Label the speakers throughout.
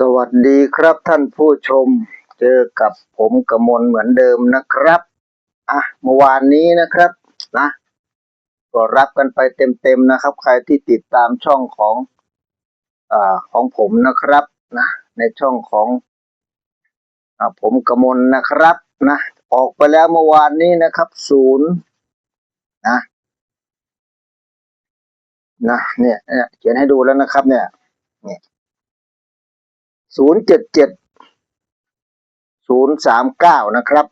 Speaker 1: สวัสดีครับท่านผู้ชม เจอกับผมกระมลเหมือนเดิมนะครับ อะเมื่อวานนี้นะครับนะก็รับกันไปเต็มๆนะครับ ใครที่ติดตามช่องของอ่าของผมนะครับนะในช่องของอ่าผมกระมลนะครับนะออกไปแล้วเมื่อวานนี้นะครับศูนย์นะนะเนี่ยเนี่ยเขียนให้ดูแล้วนะครับ เนี่ยเนี่ย ศูนย์เจ็ดเจ็ดศูนย์สามเก้านะครับ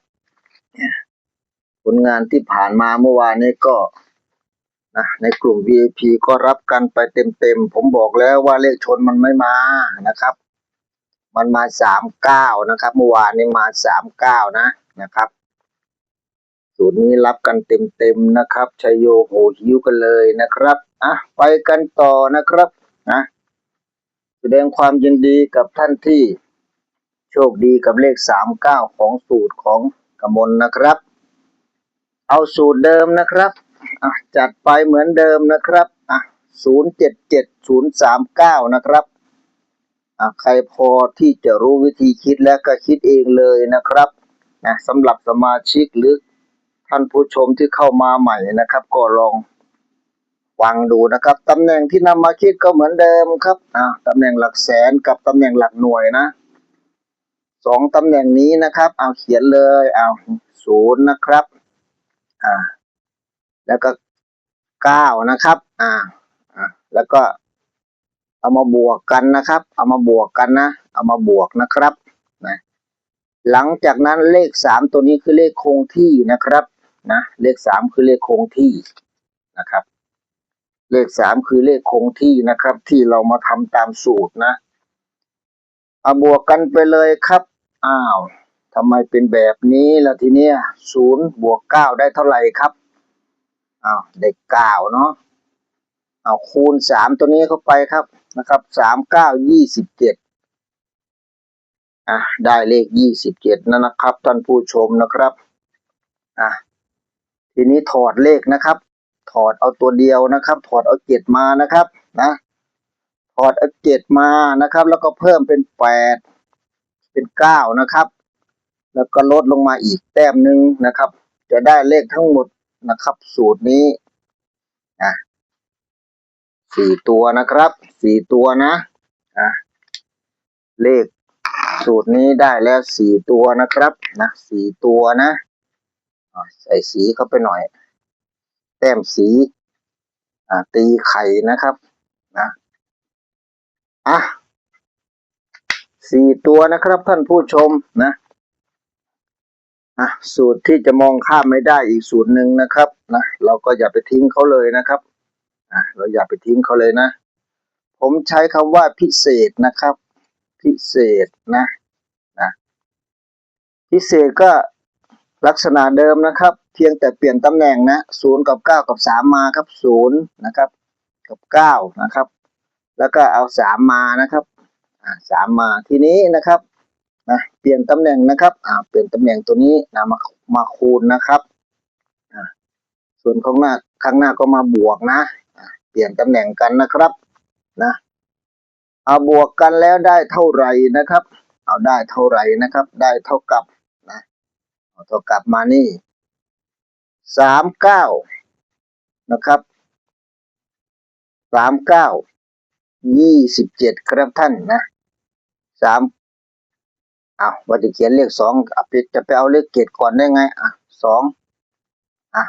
Speaker 1: ผลงานที่ผ่านมาเมื่อวานนี้ก็นะในกลุ่ม VIP ก็รับกันไปเต็มๆ ผมบอกแล้วว่าเลขชนมันไม่มานะครับ มันมาสามเก้านะครับ เมื่อวานนี้มาสามเก้านะนะครับสูตรนี้รับกันเต็มๆนะครับชัยโยโหหิวกันเลยนะครับอะไปกันต่อนะครับนะ แสดงความยินดีกับท่านที่โชคดีกับเลขสามเก้าของสูตรของกมลนะครับ เอาสูตรเดิมนะครับจัดไปเหมือนเดิมนะครับอะศูนย์เจ็ดเจ็ดศูนะครับอะใครพอที่จะรู้วิธีคิดแล้วก็คิดเองเลยนะครับนะสำหรับสมาชิกหรือท่านผู้ชมที่เข้ามาใหม่นะครับ ก็ลอง ฟังดูนะครับตำแหน่งที่นำมาคิดก็เหมือนเดิมครับอ่าตำแหน่งหลักแสนกับตำแหน่งหลักหน่วยนะสองตำแหน่งนี้นะครับ เอาเขียนเลยเอาศูนย์นะครับอ่าแล้วก็เก้านะครับอ่าอ่าแล้วก็เอามาบวกกันนะครับ เอามาบวกกันนะ เอามาบวกนะครับนะหลังจากนั้นเลขสามตัวนี้คือเลขคงที่นะครับนะเลขสามคือเลขคงที่นะครับ เลขสามคือเลขคงที่นะครับ ที่เรามาทำตามสูตรนะเอาบวกกันไปเลยครับ อ้าวทำไมเป็นแบบนี้ล่ะทีเนี้ยศูนย์บวกเก้าได้เท่าไหร่ครับอ้าวได้เก้าเนาะเอาคูณสามตัวนี้เข้าไปครับนะครับสามเก้ายี่สิบเจ็ดอะได้เลขยี่สิบเจ็ดนั่นนะครับท่านผู้ชมนะครับอะทีนี้ถอดเลขนะครับ ถอดเอาตัวเดียวนะครับ ถอดเอาเจ็ดมานะครับนะถอดเอาเจ็ดมานะครับ แล้วก็เพิ่มเป็นแปดเป็นเก้านะครับ แล้วก็ลดลงมาอีกแต้มหนึ่งนะครับ จะได้เลขทั้งหมดนะครับ สูตรนี้อะสี่ตัวนะครับสี่ตัวนะอะเลขสูตรนี้ได้แล้วสี่ตัวนะครับนะสี่ตัวนะใส่สีเข้าไปหน่อย ต้มสีตีไข่นะครับนะอะสี่ตัวนะครับท่านผู้ชมนะอะสูตรที่จะมองข้ามไม่ได้อีกสูตรหนึ่งนะครับนะเราก็อย่าไปทิ้งเขาเลยนะครับอะเราอย่าไปทิ้งเขาเลยนะ ผมใช้คำว่าพิเศษนะครับ พิเศษนะนะพิเศษก็ลักษณะเดิมนะครับ เพียงแต่เปลี่ยนตำแหน่งนะศูนย์กับเก้ากับสามมาครับศูนย์นะครับ กับเก้านะครับ แล้วก็เอาสามมานะครับอ่าสามมาทีนี้นะครับนะเปลี่ยนตำแหน่งนะครับอ่าเปลี่ยนตำแหน่งตัวนี้นะมามาคูณนะครับอ่าส่วนข้างหน้าข้างหน้าก็มาบวกนะอ่าเปลี่ยนตำแหน่งกันนะครับนะเอาบวกกันแล้วได้เท่าไหร่นะครับ เอาได้เท่าไหร่นะครับ ได้เท่ากับนะเอาเท่ากับมานี่ สามเก้านะครับสามเก้ายี่สิบเจ็ดครับท่านนะสามอ้าวว่าจะเขียนเลขสองปิดจะไปเอาเลขเกตก่อนได้ไงอะสองอะ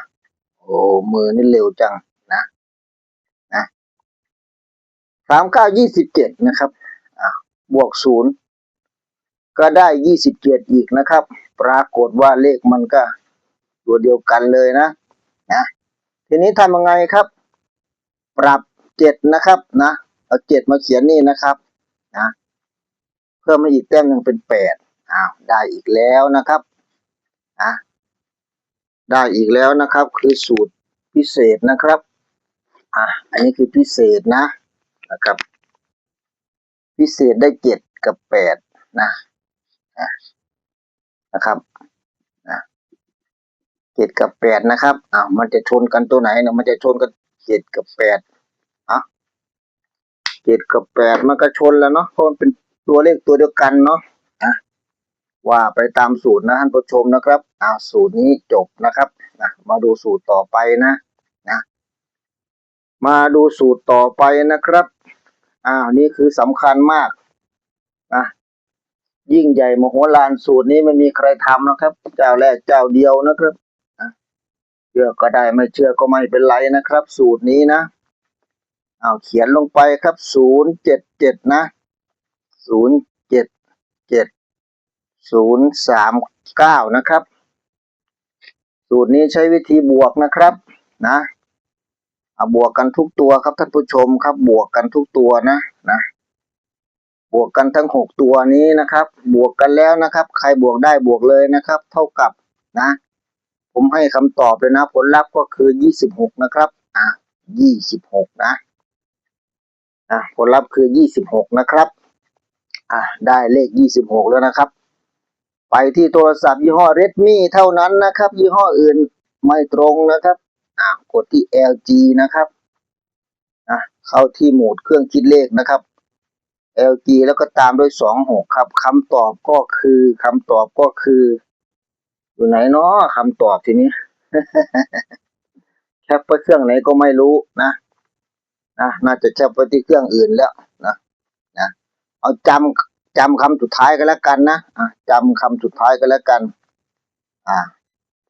Speaker 1: โอ้มือนี่เร็วจังนะนะสามเก้ายี่สิบเจ็ดนะครับอะบวกศูนย์ก็ได้ยี่สิบเจ็ดอีกนะครับ ปรากฏว่าเลขมันก็ ตัวเดียวกันเลยนะนะทีนี้ทำยังไงครับ ปรับเจ็ดนะครับนะเอาเจ็ดมาเขียนนี่นะครับนะเพิ่มมาอีกแต้มหนึ่งเป็นแปดอ้าวได้อีกแล้วนะครับนะได้อีกแล้วนะครับ คือสูตรพิเศษนะครับอะอันนี้คือพิเศษนะนะครับ พิเศษได้เจ็ดกับแปดนะนะนะครับ เจ็ดกับแปดนะครับอ้าวมันจะชนกันตัวไหนเนาะมันจะชนกันเจ็ดกับแปดอะเจ็ดกับแปดมันก็ชนแล้วเนาะเพราะมันเป็นตัวเลขตัวเดียวกันเนาะนะว่าไปตามสูตรนะท่านผู้ชมนะครับอ่าสูตรนี้จบนะครับนะมาดูสูตรต่อไปนะนะมาดูสูตรต่อไปนะครับอ้าวนี่คือสำคัญมากนะยิ่งใหญ่มโหฬารสูตรนี้ไม่มีใครทำนะครับ เจ้าแรกเจ้าเดียวนะครับ ชื่อก็ได้ไม่เชื่อก็ไม่เป็นไรนะครับ สูตรนี้นะเอาเขียนลงไปครับศูนย์เจ็ดเจ็ดนะศูนย์เจ็ดเจ็ดศูนย์สามเก้านะครับ สูตรนี้ใช้วิธีบวกนะครับนะเอาบวกกันทุกตัวครับท่านผู้ชมครับ บวกกันทุกตัวนะนะบวกกันทั้งหกตัวนี้นะครับ บวกกันแล้วนะครับ ใครบวกได้บวกเลยนะครับ เท่ากับนะ ผมให้คำตอบเลยนะ ผลลัพธ์ก็คือยี่สิบหกนะครับ อะยี่สิบหกนะ อะผลลัพธ์คือยี่สิบหกนะครับ อะได้เลขยี่สิบหกแล้วนะครับ ไปที่โทรศัพท์ยี่ห้อ Redmi เท่านั้นนะครับ ยี่ห้ออื่นไม่ตรงนะครับ อ่ากดที่ LG นะครับอะเข้าที่โหมดเครื่องคิดเลขนะครับ LG แล้วก็ตามด้วยสองหกครับคำตอบก็คือคำตอบก็คือ อยู่ไหนเนาะคำตอบทีนี้ แคปไปเครื่องไหนก็ไม่รู้นะนะน่าจะแคปไปที่เครื่องอื่นแล้วนะนะเอาจำจำคำสุดท้ายกันแล้วกันนะอะจำคำสุดท้ายกันแล้วกัน อ่า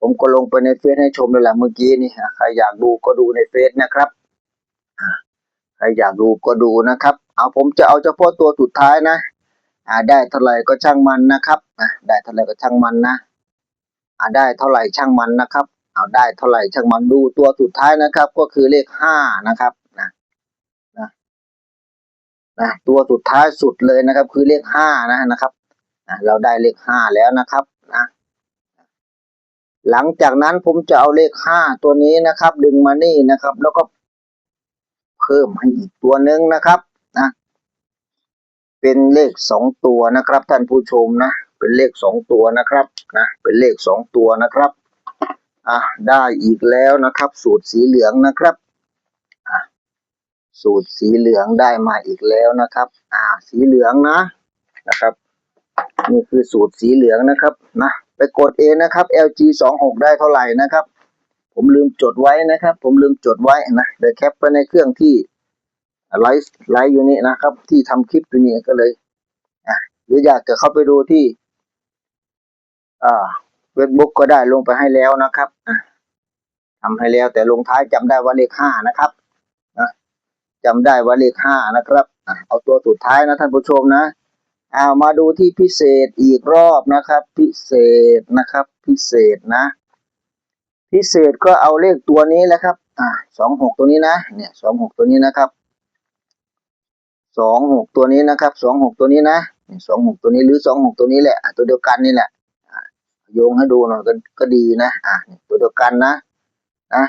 Speaker 1: ผมก็ลงไปในเฟซให้ชมเลยแหละเมื่อกี้นี่ใครอยากดูก็ดูในเฟซนะครับใครอยากดูก็ดูนะครับ เอาผมจะเอาเฉพาะตัวสุดท้ายนะอ่าได้เท่าไหร่ก็ช่างมันนะครับอ่าได้เท่าไหร่ก็ช่างมันนะ อาได้เท่าไหร่ช่างมันนะครับ เอาได้เท่าไหร่ช่างมันดูตัวสุดท้ายนะครับ ก็คือเลขห้านะครับนะนะนะตัวสุดท้ายสุดเลยนะครับ คือเลขห้านะนะครับอ่าเราได้เลขห้าแล้วนะครับนะหลังจากนั้นผมจะเอาเลขห้าตัวนี้นะครับ ดึงมานี่นะครับ แล้วก็เพิ่มให้อีกตัวหนึ่งนะครับนะเป็นเลขสองตัวนะครับท่านผู้ชมนะ เป็นเลขสองตัวนะครับนะเป็นเลขสองตัวนะครับอะได้อีกแล้วนะครับ สูตรสีเหลืองนะครับอะสูตรสีเหลืองได้มาอีกแล้วนะครับอ่าสีเหลืองนะนะครับ นี่คือสูตรสีเหลืองนะครับนะไปกดเองนะครับ LG สองหกได้เท่าไหร่นะครับ ผมลืมจดไว้นะครับ ผมลืมจดไว้นะเดี๋ยวแคปไปในเครื่องที่ไลฟ์ไลฟ์อยู่นี่นะครับ ที่ทำคลิปอยู่นี่ก็เลยอะหรืออยากจะเข้าไปดูที่ เว็บบุ๊กก็ได้ลงไปให้แล้วนะครับอะทำให้แล้วแต่ลงท้ายจำได้ว่าเลขห้านะครับนะจำได้ว่าเลขห้านะครับเอาตัวสุดท้ายนะท่านผู้ชมนะเอามาดูที่พิเศษอีกรอบนะครับ พิเศษนะครับ พิเศษนะ พิเศษก็เอาเลขตัวนี้แหละครับอ่าสองหกตัวนี้นะเนี่ยสองหกตัวนี้นะครับสองหกตัวนี้นะครับสองหกตัวนี้นะสองหกตัวนี้หรือสองหกตัวนี้แหละตัวเดียวกันนี่แหละ โยงให้ดูหน่อยก็ก็ดีนะอะตัวเดียวกันนะนะ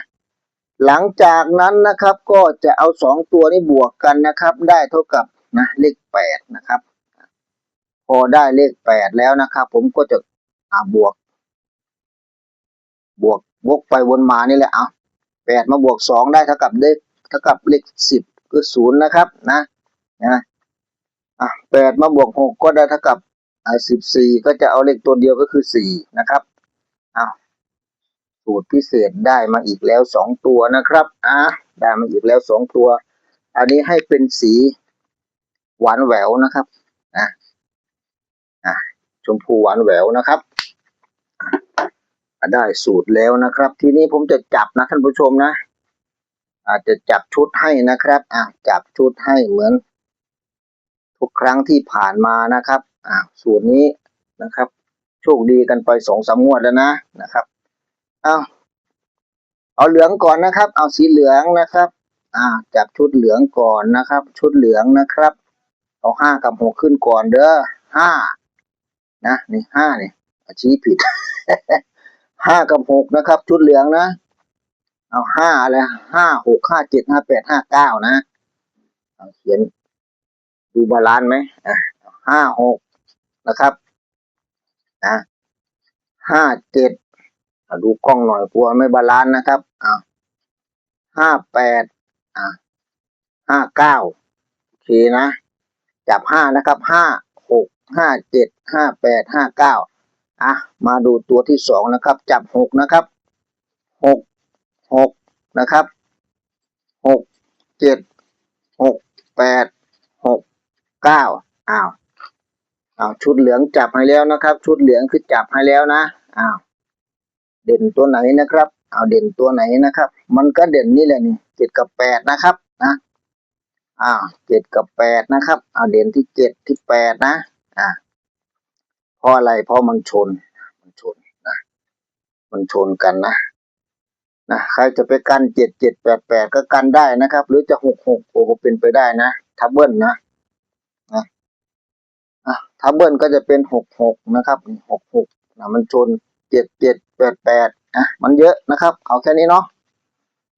Speaker 1: หลังจากนั้นนะครับก็จะเอาสองตัวนี้บวกกันนะครับ ได้เท่ากับนะเลขแปดนะครับ พอได้เลขแปดแล้วนะครับ ผมก็จะอ่าบวก บวกวกไปวนมานี่แหละเอาแปดมาบวกสองได้เท่ากับเลขเท่ากับเลขสิบคือศูนย์นะครับนะนะอะแปดมาบวกหกก็ได้เท่ากับ อ่าสิบสี่ก็จะเอาเลขตัวเดียวก็คือสี่นะครับเอาสูตรพิเศษได้มาอีกแล้วสองตัวนะครับอะได้มาอีกแล้วสองตัว อันนี้ให้เป็นสีหวานแหววนะครับนะชมพูหวานแหววนะครับได้สูตรแล้วนะครับ ทีนี้ผมจะจับนะท่านผู้ชมนะอาจจะจับชุดให้นะครับอะจับชุดให้เหมือน ทุกครั้งที่ผ่านมานะครับอะสูตรนี้นะครับ โชคดีกันไปสองสามงวดแล้วนะนะครับเอาเอาเหลืองก่อนนะครับ เอาสีเหลืองนะครับอ่าจับชุดเหลืองก่อนนะครับ ชุดเหลืองนะครับ เอาห้ากับหกขึ้นก่อนเด้อห้านะนี่ห้านี่ชี้ผิดห้ากับหกนะครับ ชุดเหลืองนะ เอาห้าอะไรห้าหกห้าเจ็ดห้าแปดห้าเก้านะ เอาเขียน ดูบาลานซ์ไหมอะห้าหกนะครับนะห้าเจ็ดดูกล้องหน่อยกลัวไม่บาลานซ์นะครับอ่าห้าแปดอ่าห้าเก้าโอเคนะ จับห้านะครับห้าหกห้าเจ็ดห้าแปดห้าเก้าอะมาดูตัวที่สองนะครับ จับหกนะครับหกหกนะครับหกเจ็ดหกแปดหก เก้าอ้าวอ้าวชุดเหลืองจับให้แล้วนะครับ ชุดเหลืองคือจับให้แล้วนะอ้าวเด่นตัวไหนนะครับเอาเด่นตัวไหนนะครับ มันก็เด่นนี่แหละนี่เจ็ดกับแปดนะครับนะอ้าวเจ็ดกับแปดนะครับเอาเด่นที่เจ็ดที่แปดนะอ่าเพราะอะไรเพราะมันชนมันชนนะมันชนกันนะนะใครจะไปกันเจ็ดเจ็ดแปดแปดก็กันได้นะครับ หรือจะหกหกโอ้ก็เป็นไปได้นะทับเบิลนะ อะทับเบิลก็จะเป็นหกหกนะครับหกหกนะมันชนเจ็ดเจ็ดแปดแปดอะมันเยอะนะครับ เอาแค่นี้เนาะ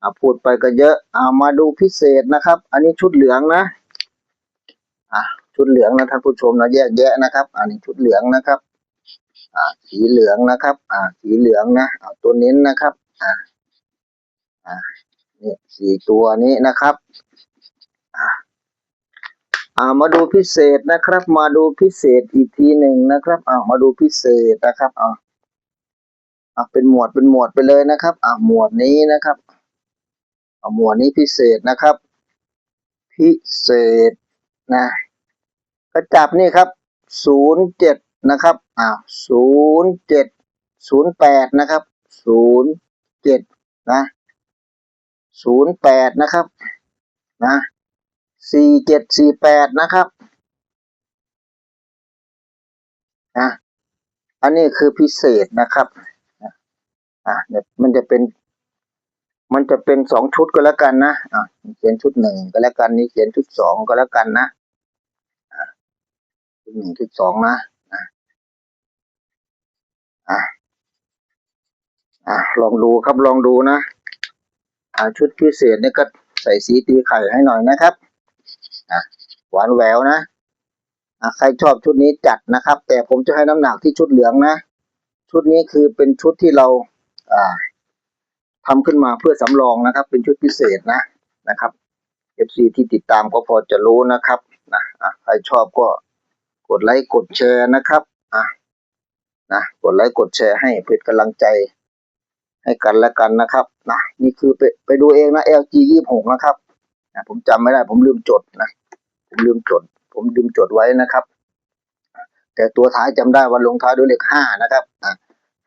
Speaker 1: อะพูดไปก็เยอะเอามาดูพิเศษนะครับ อันนี้ชุดเหลืองนะอะชุดเหลืองนะท่านผู้ชมนะแยกแยะนะครับ อันนี้ชุดเหลืองนะครับอ่าสีเหลืองนะครับ อ่าสีเหลืองนะเอาตัวเน้นนะครับอ่าอ่านี่สี่ตัวนี้นะครับ อ่ามาดูพิเศษนะครับ มาดูพิเศษอีกทีหนึ่งนะครับอ่ามาดูพิเศษนะครับอ่าอ่าเป็นหมวดเป็นหมวดไปเลยนะครับอ่าหมวดนี้นะครับอ่าหมวดนี้พิเศษนะครับ พิเศษนะก็จับนี่ครับศูนย์เจ็ดนะครับอ่าศูนย์เจ็ดศูนย์แปดนะครับศูนย์เจ็ดนะศูนย์แปดนะครับนะ สี่เจ็ดสี่แปดนะครับนะอันนี้คือพิเศษนะครับอะเนี่ยมันจะเป็น มันจะเป็นสองชุดก็แล้วกันนะอะเขียนชุดหนึ่งก็แล้วกันนี่เขียนชุดสองก็แล้วกันนะอะชุดหนึ่งชุดสองนะอะอะอะลองดูครับลองดูนะอ่าชุดพิเศษเนี่ยก็ใส่สีตีไข่ให้หน่อยนะครับ อะหวานแหววนะอะใครชอบชุดนี้จัดนะครับ แต่ผมจะให้น้ำหนักที่ชุดเหลืองนะ ชุดนี้คือเป็นชุดที่เราอ่าทำขึ้นมาเพื่อสำรองนะครับ เป็นชุดพิเศษนะนะครับ FC ที่ติดตามก็พอจะรู้นะครับนะใครชอบก็กดไลค์กดแชร์นะครับอะนะกดไลค์กดแชร์ให้เพื่อกำลังใจให้กันและกันนะครับนะนี่คือไปไปดูเองนะ LG ยี่หกนะครับ นะผมจำไม่ได้ ผมลืมจดนะผมลืมจด ผมลืมจดไว้นะครับ แต่ตัวท้ายจำได้ว่าลงท้ายด้วยเลขห้านะครับอะ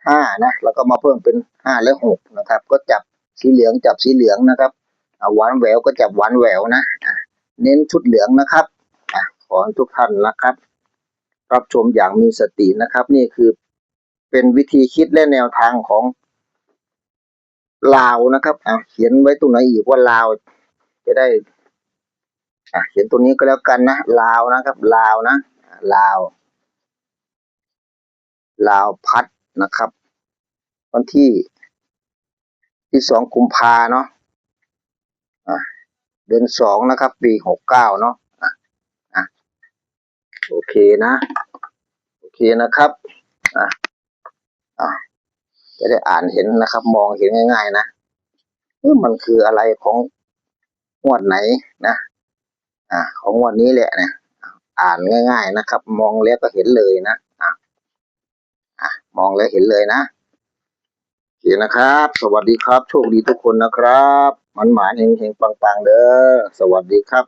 Speaker 1: ห้านะแล้วก็มาเพิ่มเป็นห้าและหกนะครับ ก็จับสีเหลืองจับสีเหลืองนะครับหวานแหววก็จับหวานแหววนะเน้นชุดเหลืองนะครับอขอทุกท่านนะครับ รับชมอย่างมีสตินะครับ นี่คือเป็นวิธีคิดและแนวทางของลาวนะครับอะเขียนไว้ตรงไหนอีกว่าลาว จะได้อะเขียนตรงนี้ก็แล้วกันนะลาวนะครับลาวนะลาวลาวพัดนะครับ วันที่ที่สองกุมภาเนาะะเดือนสองนะครับ ปีหกเก้าเนาะอะโอเคนะ โอเคนะครับอะอะจะได้อ่านเห็นนะครับ มองเห็นง่าย ๆ นะเอ๊ะมันคืออะไรของ งวดไหนนะ อ่า ของงวันนี้แหละนะอ่านง่าย ๆนะครับ มองแล้วก็เห็นเลยนะอะอะมองแล้วเห็นเลยนะโอเคนะครับ สวัสดีครับ โชคดีทุกคนนะครับ มันหมานเฮงเฮงๆปังๆเด้อสวัสดีครับ